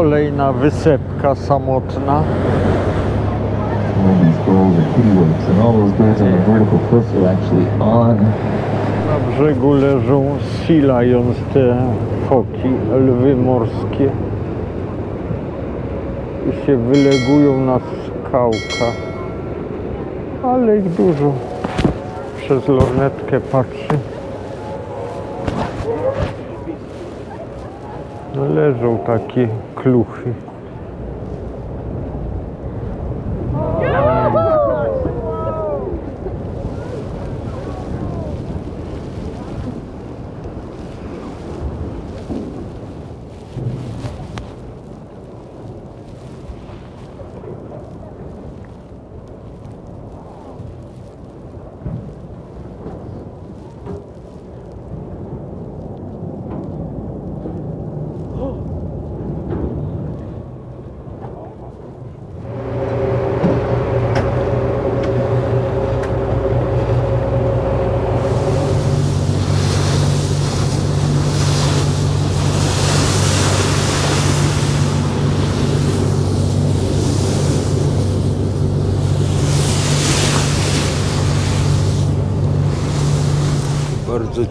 Kolejna wysepka samotna. Na brzegu leżą silając te foki, lwy morskie i się wylegują na skałkach. Ale ich dużo. Przez lornetkę patrzy. No leżą takie клюхи.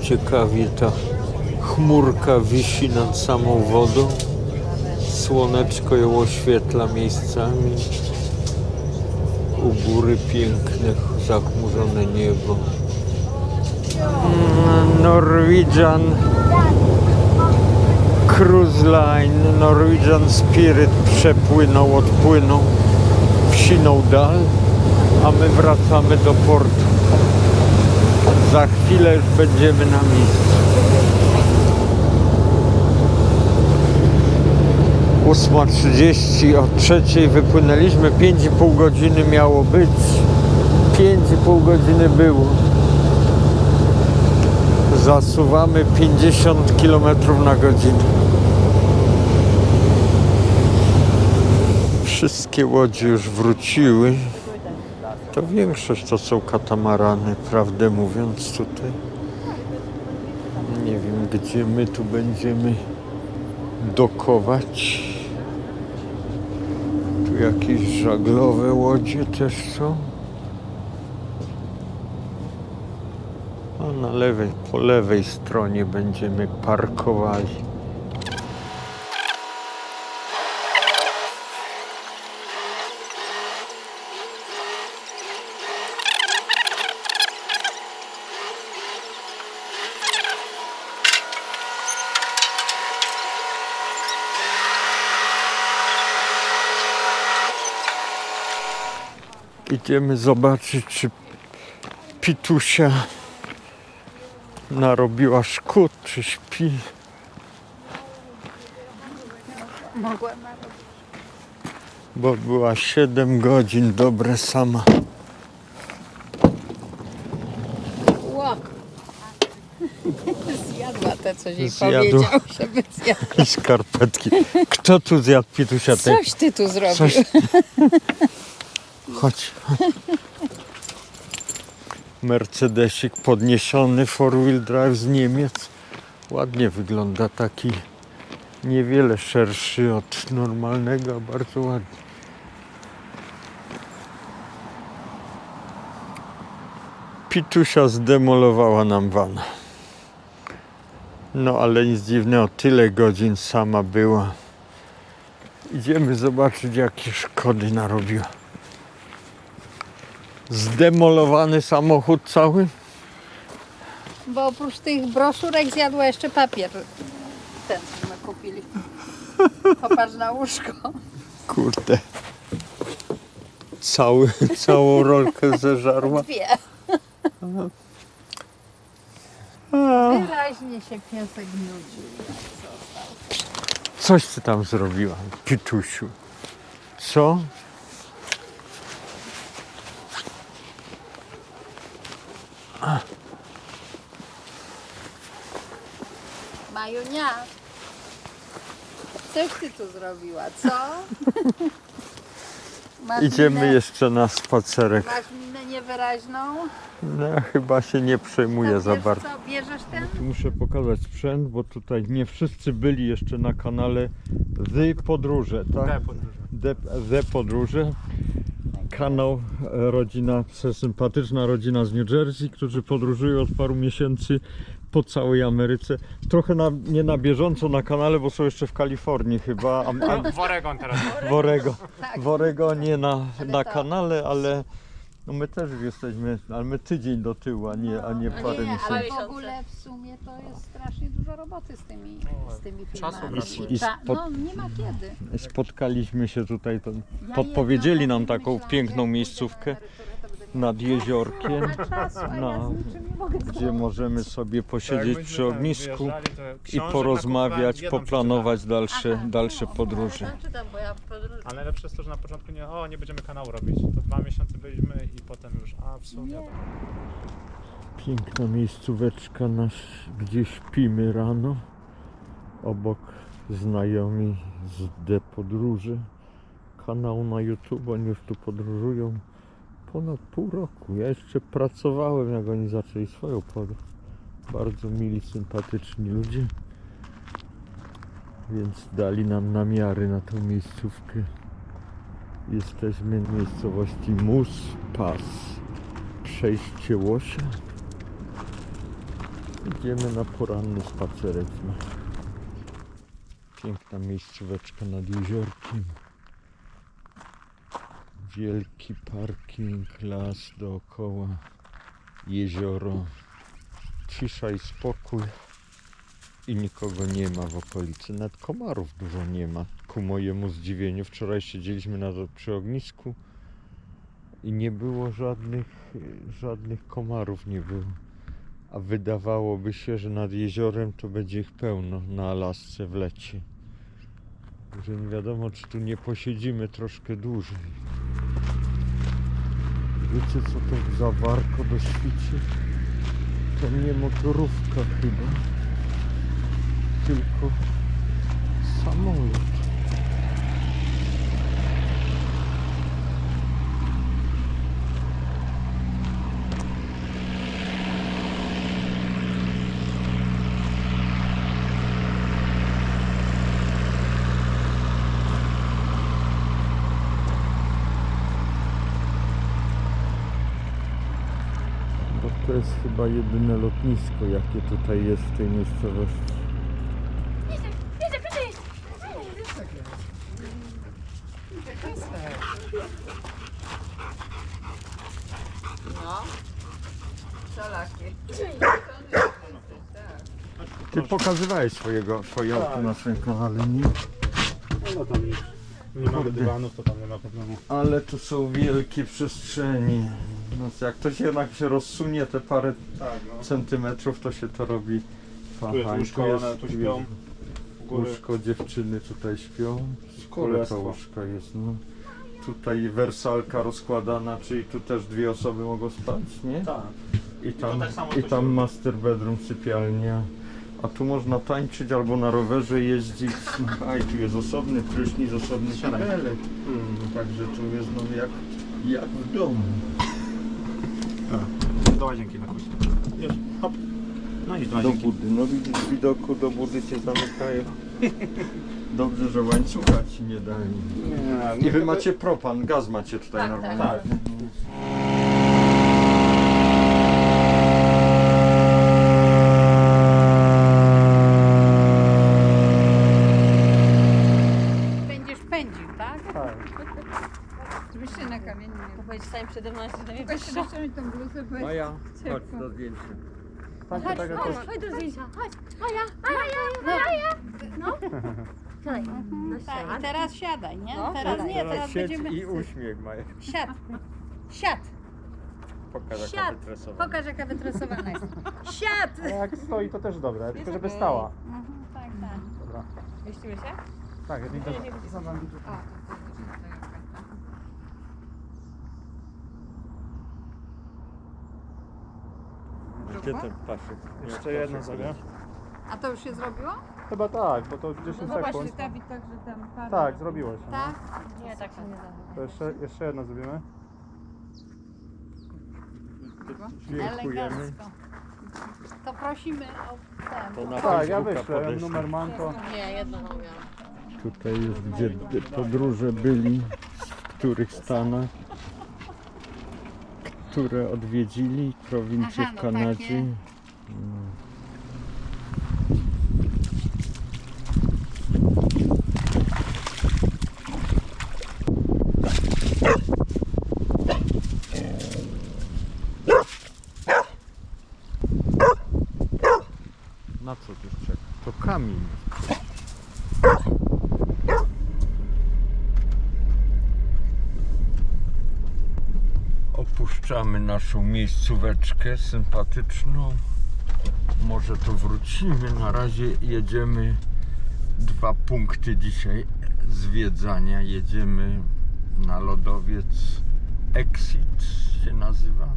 Ciekawie ta chmurka wisi nad samą wodą. Słoneczko ją oświetla miejscami. U góry piękne, zachmurzone niebo. Mm, Norwegian Cruise Line, Norwegian Spirit przepłynął, odpłynął w siną dal, a my wracamy do portu. Za chwilę już będziemy na miejscu. 8.30, o trzeciej wypłynęliśmy, 5,5 godziny miało być. 5,5 godziny było. Zasuwamy 50 km na godzinę. Wszystkie łodzie już wróciły. To większość to są katamarany, prawdę mówiąc tutaj. Nie wiem, gdzie my tu będziemy dokować. Tu jakieś żaglowe łodzie też są. A na lewej, po lewej stronie będziemy parkowali. Idziemy zobaczyć, czy Pitusia narobiła szkód, czy śpi. Mogła Bo była 7 godzin dobre sama. Zjadła te, coś jej Zjadła. powiedział, żeby zjadła. I skarpetki. Kto tu zjadł Pitusia? Tej? Coś ty tu zrobił. Coś. Chodź. Mercedesik podniesiony, four wheel drive z Niemiec. Ładnie wygląda, taki niewiele szerszy od normalnego, bardzo ładny. Pitusia zdemolowała nam van. No ale nic dziwnego, tyle godzin sama była. Idziemy zobaczyć, jakie szkody narobiła. Zdemolowany samochód cały? Bo oprócz tych broszurek zjadła jeszcze papier. Ten, co my kupili. Popatrz na łóżko. Kurde. Cały, całą rolkę zeżarła. Dwie. Wyraźnie się piesek nudził. Coś ty tam zrobiła, Pitusiu. Co? Coś ty tu zrobiła, co? Masz Idziemy minę, jeszcze na spacerek. Masz minę niewyraźną. No, chyba się nie przejmuję za wiesz bardzo. co, bierzesz ten? Tu muszę pokazać sprzęt, bo tutaj nie wszyscy byli jeszcze na kanale The Podróże, tak? The, The Podróże. Kanał e, rodzina, sympatyczna rodzina z New Jersey, którzy podróżują od paru miesięcy po całej Ameryce. Trochę na, nie na bieżąco na kanale, bo są jeszcze w Kalifornii chyba, a, a W Oregon teraz. w, Orego, Tak. w Oregonie na, na kanale, ale no my też już jesteśmy, ale my tydzień do tyłu, a nie, a nie No parę nie, miesięcy. ale w ogóle w sumie to jest strasznie dużo roboty z tymi, z tymi Czasu filmami. brakuje. I Ta, spod- no nie ma kiedy. Spotkaliśmy się tutaj, to Ja podpowiedzieli jedno nam taką myślałam, piękną że miejscówkę emeryturę, nad jeziorkiem, a no, gdzie możemy sobie posiedzieć przy ognisku i porozmawiać, poplanować dalsze, dalsze no, podróże. Podróżuję. Ale najlepsze jest to, że na początku nie, o nie będziemy kanału robić. To dwa miesiące byliśmy i potem już, a w sumie. Piękna miejscóweczka, nasz, gdzie śpimy rano. Obok znajomi z D Podróży. Kanał na YouTube, oni już tu podróżują ponad pół roku. Ja jeszcze pracowałem, jak oni zaczęli swoją podróż. Bardzo mili, sympatyczni ludzie. Więc dali nam namiary na tą miejscówkę. Jesteśmy w miejscowości Mus Pass. Przejście Łosia. Idziemy na poranny spacerek. Piękna miejscóweczka nad jeziorkiem. Wielki parking, las dookoła, jezioro, cisza i spokój i nikogo nie ma w okolicy. Nawet komarów dużo nie ma. Ku mojemu zdziwieniu, wczoraj siedzieliśmy na, przy ognisku i nie było żadnych, żadnych komarów nie było. A wydawałoby się, że nad jeziorem to będzie ich pełno na Alasce w lecie. Że nie wiadomo, czy tu nie posiedzimy troszkę dłużej. Wiecie, co to za warko do świcie? To nie motorówka chyba, tylko samolot. Bo to jest chyba jedyne lotnisko, jakie tutaj jest w tej miejscowości. No. Szalaki. Ty pokazywałeś swojego, swoje auto na kanale, nie? No tam nie, nie mamy dywanów, to tam nie ma problemu. Ale tu są wielkie przestrzenie. No, jak to się jednak się rozsunie te parę Tak, no. centymetrów, to się to robi Tu jest fajnie. łóżko, one tu śpią. U góry. Łóżko, dziewczyny tutaj śpią. Skoro to Królestwo. łóżko jest, no. Tutaj wersalka rozkładana, czyli tu też dwie osoby mogą spać, nie? Tak. I to tam, tak samo i tam master bedroom, sypialnia. A tu można tańczyć albo na rowerze jeździć. A i tu jest osobny prysznic, osobny Siadaj. kibelek. Mm, Także tu jest no jak, jak w domu. Do łazienki na kuźni. Już, hop. No idź do Do łazienki. budy. No widzisz, widoku do budy cię zamykają. Dobrze, że łańcucha ci nie dali. Nie, I wy macie propan, gaz macie tutaj Tak, normalnie. tak. Będziesz pędził, tak? Tak. Żebyście na kamieniu nie Powiedz, stań przede mną, jesteś na mnie Weź wyższa. sobie tą bluzę, bo Maja, Ciepło. chodź do zdjęcia. Tak, Chodź, tak, chodź, tak. chodź do zdjęcia, chodź. Maja, Maja, Maja. No. Siadaj. No Tak, i teraz siadaj, nie? No, teraz nie, teraz siedź będziemy... i uśmiech Maja. Siad. Siad. Pokaż jaka Siad. wytresowana. Pokaż jaka wytresowana jest. Siad. A jak stoi to też dobre, tylko żeby stała. Mhm, tak, tak. Dobra. Mieścimy się? Tak, ja widzę. Gdzie ten paszyk? Jeszcze jedno sobie. A to już się zrobiło? Chyba tak, bo to 10 sekund. Dawid, tak, że tam parę. Tak, zrobiło się. No. Tak? Nie, tak się nie da. To jeszcze, jeszcze jedno zrobimy. Dziękujemy. Elegancko. To prosimy o ten. To na Tak, ja Facebooka wyślę, podeślę. numer mam to. Nie, jedno mam miałam. Tutaj jest gdzie podróże byli, w których stanach, które odwiedzili, prowincje Aha, w no Kanadzie. takie. Na co ty czeka? To kamień. Opuszczamy naszą miejscóweczkę sympatyczną. Może to wrócimy. Na razie jedziemy dwa punkty dzisiaj zwiedzania. Jedziemy na lodowiec Exit się nazywa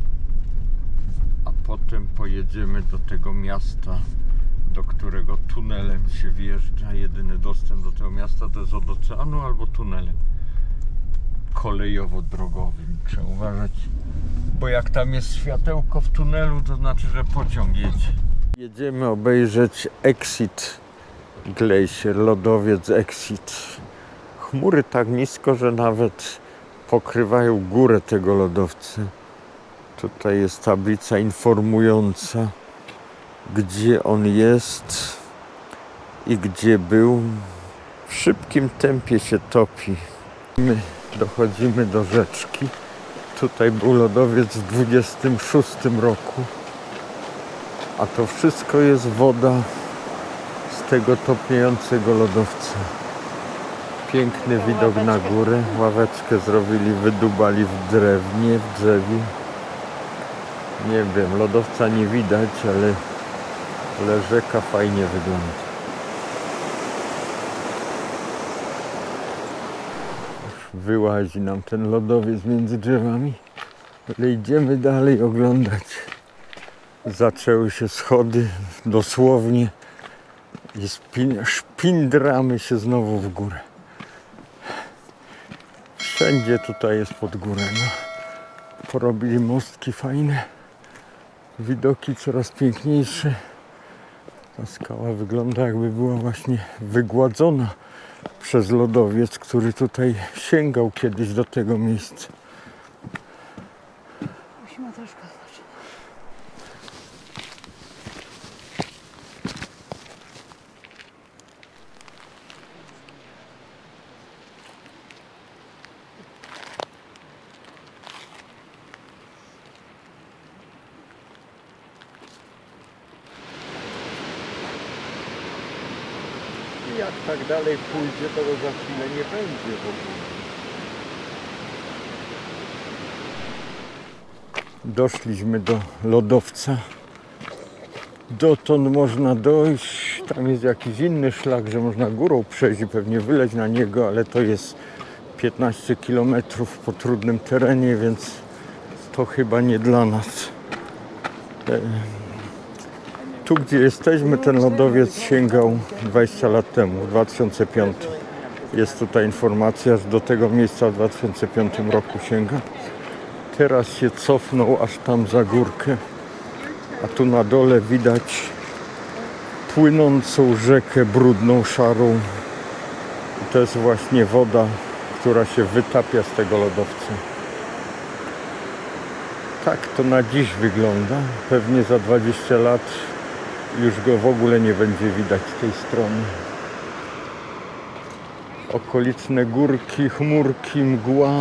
a potem pojedziemy do tego miasta, do którego tunelem się wjeżdża. Jedyny dostęp do tego miasta to jest od oceanu albo tunelem kolejowo-drogowym. Trzeba uważać, bo jak tam jest światełko w tunelu, to znaczy, że pociąg jedzie. Jedziemy obejrzeć Exit Glacier, lodowiec Exit. Chmury tak nisko, że nawet pokrywają górę tego lodowca. Tutaj jest tablica informująca, gdzie on jest i gdzie był. W szybkim tempie się topi. My dochodzimy do rzeczki. Tutaj był lodowiec w 26 roku. A to wszystko jest woda z tego topniejącego lodowca. Piękny widok na górę. Ławeczkę zrobili, wydubali w drewnie, w drzewie. Nie wiem, lodowca nie widać, ale, ale rzeka fajnie wygląda. Wyłazi nam ten lodowiec między drzewami, ale idziemy dalej oglądać. Zaczęły się schody dosłownie i spin, szpindramy się znowu w górę. Wszędzie tutaj jest pod górę. No. Porobili mostki fajne. Widoki coraz piękniejsze. Ta skała wygląda jakby była właśnie wygładzona przez lodowiec, który tutaj sięgał kiedyś do tego miejsca. Pójdzie, to za chwilę nie będzie w ogóle. Doszliśmy do lodowca. Dotąd można dojść. Tam jest jakiś inny szlak, że można górą przejść i pewnie wyleć na niego, ale to jest 15 km po trudnym terenie, więc to chyba nie dla nas. Tu, gdzie jesteśmy, ten lodowiec sięgał 20 lat temu, w 2005. Jest tutaj informacja, że do tego miejsca w 2005 roku sięga. Teraz się cofnął aż tam za górkę, a tu na dole widać płynącą rzekę brudną, szarą. I to jest właśnie woda, która się wytapia z tego lodowca. Tak to na dziś wygląda. Pewnie za 20 lat już go w ogóle nie będzie widać z tej strony. Okoliczne górki, chmurki, mgła.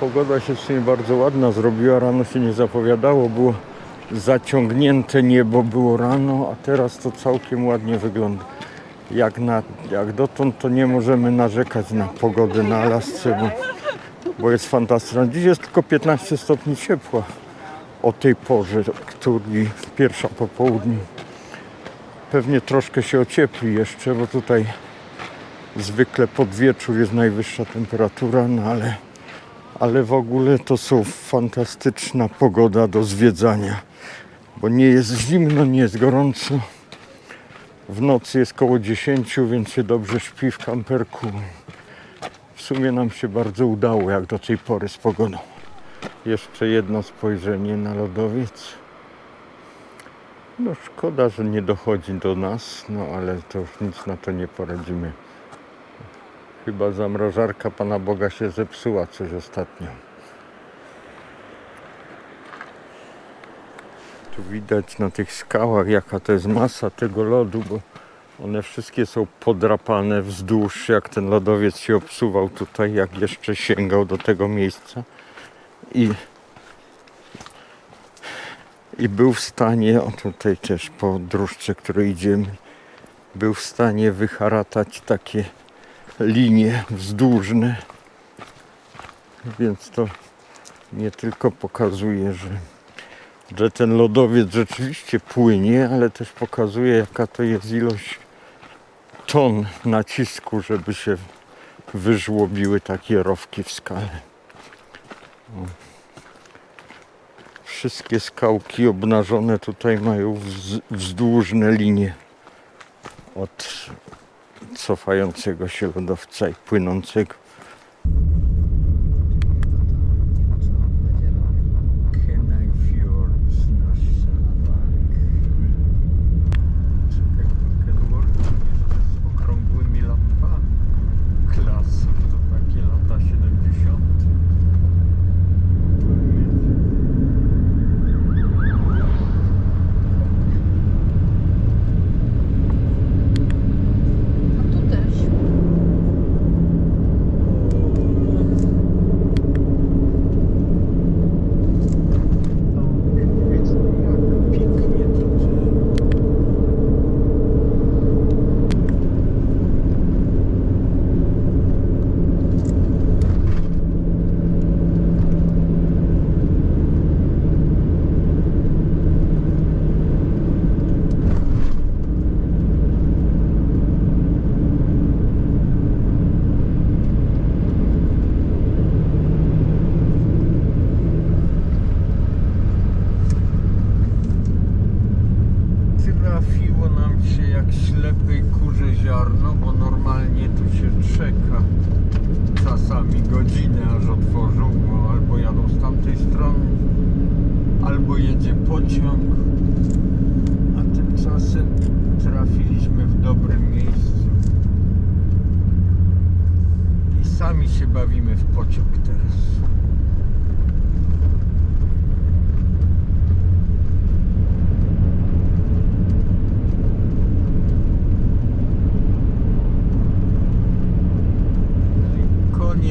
Pogoda się w sumie bardzo ładna zrobiła. Rano się nie zapowiadało, było zaciągnięte niebo było rano, a teraz to całkiem ładnie wygląda. Jak, na, jak dotąd to nie możemy narzekać na pogodę na Alasce, bo, bo jest fantastyczna. Dziś jest tylko 15 stopni ciepła o tej porze, który pierwsza po południu. Pewnie troszkę się ociepli jeszcze, bo tutaj zwykle pod wieczór jest najwyższa temperatura, no ale, ale w ogóle to są fantastyczna pogoda do zwiedzania, bo nie jest zimno, nie jest gorąco. W nocy jest koło 10, więc się dobrze śpi w kamperku. W sumie nam się bardzo udało jak do tej pory z pogodą. Jeszcze jedno spojrzenie na lodowiec. No szkoda, że nie dochodzi do nas, no ale to już nic na to nie poradzimy. Chyba zamrażarka Pana Boga się zepsuła coś ostatnio. Tu widać na tych skałach jaka to jest masa tego lodu, bo one wszystkie są podrapane wzdłuż, jak ten lodowiec się obsuwał tutaj, jak jeszcze sięgał do tego miejsca. I, i był w stanie, o tutaj też po dróżce, której idziemy, był w stanie wyharatać takie linie wzdłużne. Więc to nie tylko pokazuje, że, że ten lodowiec rzeczywiście płynie, ale też pokazuje, jaka to jest ilość ton nacisku, żeby się wyżłobiły takie rowki w skale. Wszystkie skałki obnażone tutaj mają wz, wzdłużne linie od cofającego się lodowca i płynącego. Kenai Fjords, nasz szlak. Czekaj, Kenworth jeszcze z okrągłymi lampami. Klasyk to takie lata 70. A tu też. Jak pięknie to dzieje. Trafiło nam się jak ślepej kurze ziarno, bo normalnie tu się czeka czasami godzinę aż otworzą, bo albo jadą z tamtej strony, albo jedzie pociąg, a tymczasem trafiliśmy w dobrym miejscu. I sami się bawimy w pociąg teraz.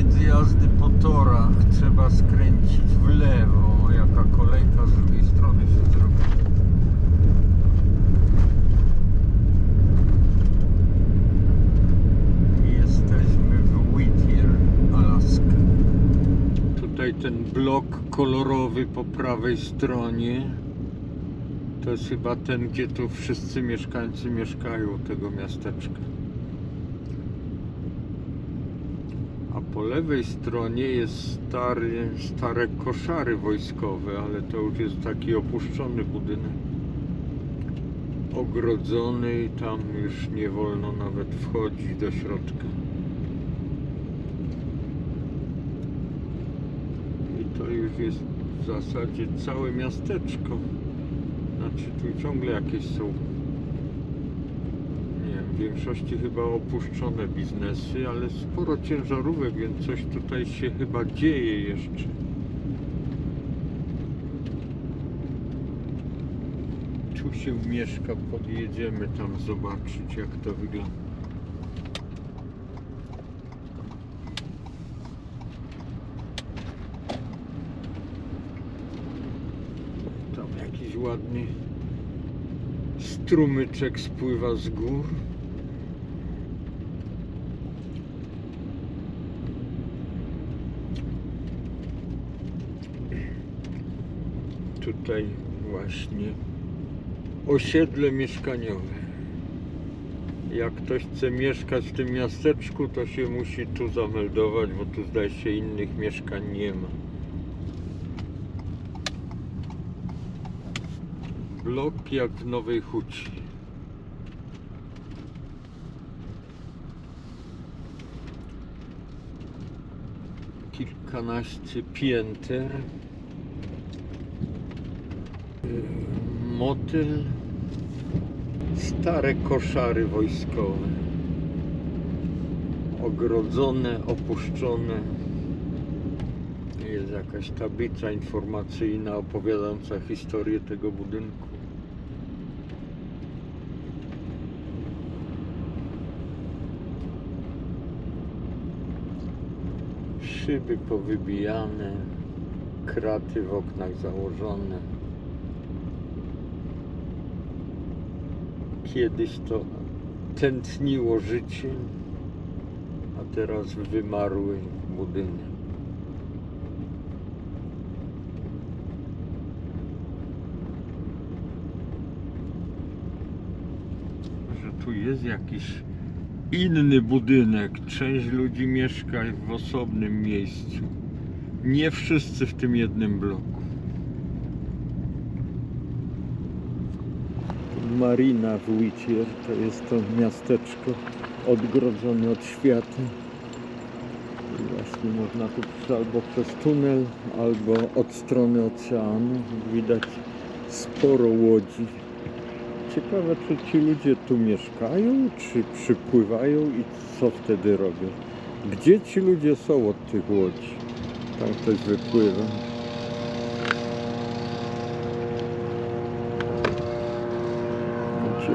Koniec jazdy po torach. Trzeba skręcić w lewo. Jaka kolejka z drugiej strony się zrobi. Jesteśmy w Whittier, Alaska. Tutaj ten blok kolorowy po prawej stronie. To jest chyba ten, gdzie tu wszyscy mieszkańcy mieszkają tego miasteczka. A po lewej stronie jest stary, stare koszary wojskowe, ale to już jest taki opuszczony budynek. Ogrodzony i tam już nie wolno nawet wchodzić do środka. I to już jest w zasadzie całe miasteczko. Znaczy tu ciągle jakieś są większości chyba opuszczone biznesy, ale sporo ciężarówek, więc coś tutaj się chyba dzieje jeszcze. Tu się mieszka, podjedziemy tam zobaczyć jak to wygląda. Tam jakiś ładny strumyczek spływa z gór. tutaj właśnie osiedle mieszkaniowe. Jak ktoś chce mieszkać w tym miasteczku, to się musi tu zameldować, bo tu zdaje się innych mieszkań nie ma. Blok jak w Nowej Huci. Kilkanaście pięter. Motyl. Stare koszary wojskowe. Ogrodzone, opuszczone. Jest jakaś tablica informacyjna opowiadająca historię tego budynku. Szyby powybijane, kraty w oknach założone. Kiedyś to tętniło życie, a teraz wymarły budynek. Że tu jest jakiś inny budynek. Część ludzi mieszka w osobnym miejscu. Nie wszyscy w tym jednym bloku. Marina w Whittier to jest to miasteczko odgrodzone od świata. I właśnie można tu albo przez tunel, albo od strony oceanu. Widać sporo łodzi. Ciekawe, czy ci ludzie tu mieszkają, czy przypływają i co wtedy robią. Gdzie ci ludzie są od tych łodzi? Tam ktoś wypływa.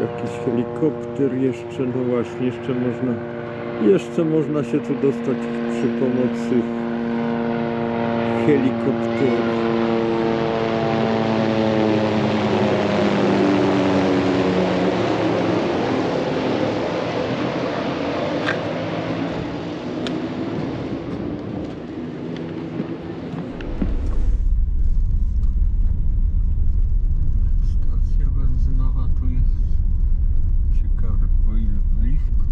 Jakiś helikopter jeszcze, no właśnie, jeszcze można, jeszcze można się tu dostać przy pomocy helikoptera. Stacja benzynowa tu jest. Ciekawe po ile paliwko.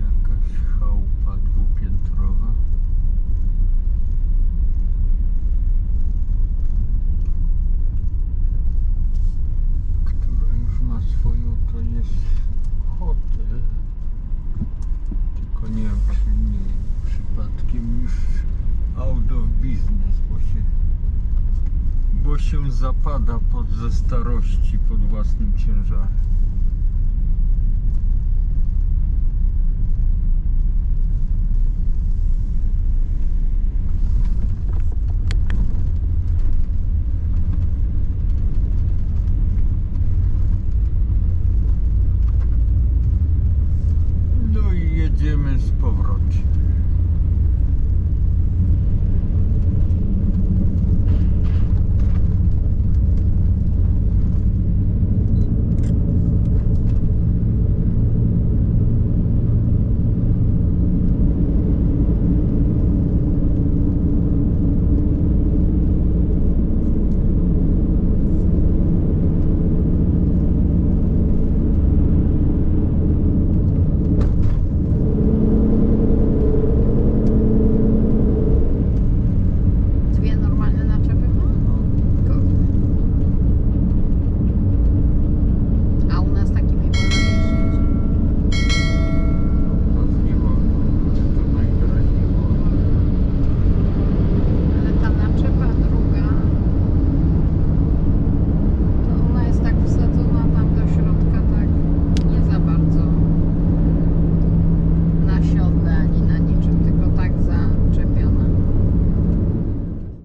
Jakaś chałupa dwupiętrowa. Która już ma swoją, to jest hotel. Tylko nie wiem czy nie przypadkiem już out of business, bo się bo się zapada pod ze starości pod własnym ciężarem.